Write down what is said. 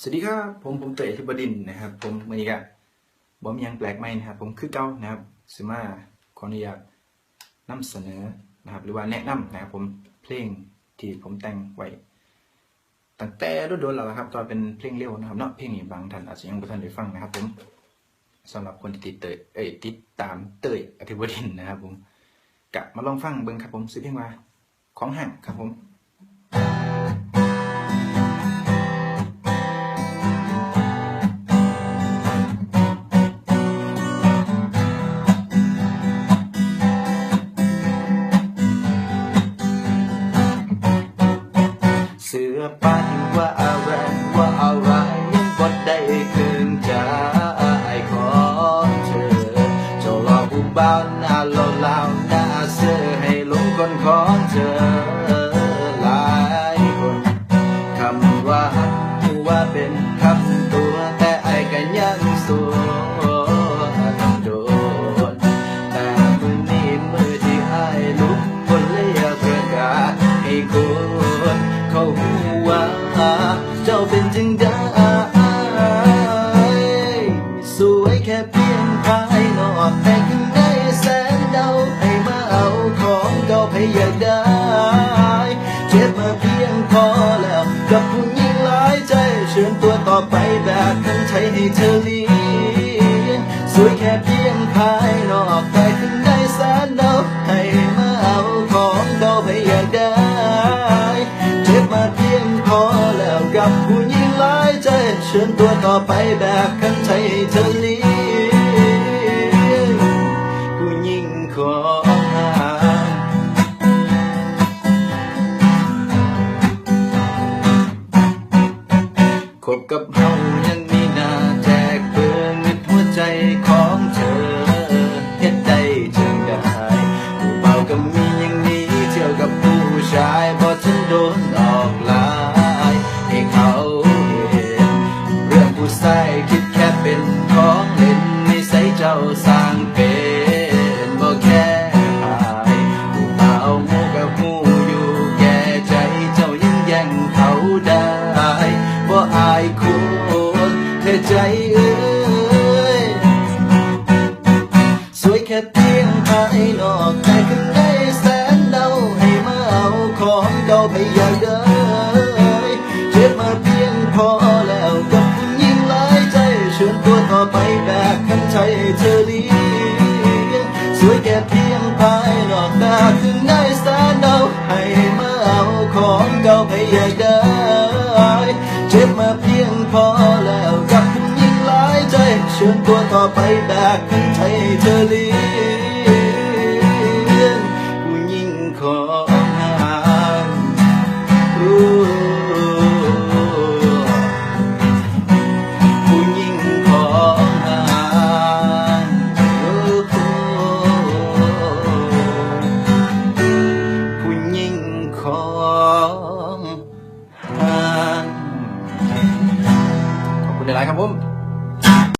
สวัสดีครับผมผมเตยธิบดินนะครับ ผมวันนี้ก็บอมยังแปลกใหม่นะครับ ผมคือเก้านะครับสมาขออนุญาตนำเสนอนะครับ หรือว่าแนะนำนะครับผมเพลงที่ผมแต่งไว้ตั้งแต่โดนแล้วครับตอนเป็นเพลงเร็วนะครับเนาะเพลงนี้บางท่านอาจจะยังไม่ทันได้ฟังนะครับ ผมสำหรับคนที่ติดเตยเอ้ยติดตามเตยอธิบดินนะครับ ผมกะมาลองฟังเบิ่งครับผมซื้อเพลงว่าของห่างครับผม ว่าที่ว่าอะไรว่าอะไรยังบดได้คืนจากของเธอเจ้าหลอกผู้บ่าวหน้าหล่อเหลาหน้าเสื้อให้หลงคนของเธอหลายคนคำว่าหัว่าเป็นคำ เจ้าเป็นจึงได้สวยแค่เพียงภายนอกแต่ข้างในแสนเดาให้มาเอาของเก่าไปอยากได้เจ็บมาเพียงพอแล้วกับผู้หญิงหลายใจเชิญตัวต่อไปแบบคันใช้ให้เธอเลี้ยงสวยแค่เพียงภายนอกแต่ กับผู้หญิงหลายใจเชิญตัวต่อไปแบบคันใช้ให้เธอเลี้ยงผู้หญิงขอหาคบกับเฮายังมีหน้าแจกเบอร์เงินหัวใจ เจ้าสร้างเป็นบ่แค่หายผู้เบาโมกับหูอยู่แก่ใจเจ้ายังแย่งเขาได้บ่อายคนเธอใจเอ้ยสวยแค่เพียงภายนอกแต่ข้างในแสนเดาให้มาเอาของเก่าไปอยากได้เใจเธอเลี้ยงสวยแค่เพียงภายนอกแต่ข้งในแสนเดาให้มาเอาของเก่าไปอยากได้เจ็บมาเพียงพอแล้วกับผู้หญิงหลายใจเชิญตัวต่อไปแบกคันใจเธอเลี้ องทางขอบคุณหลายครับผม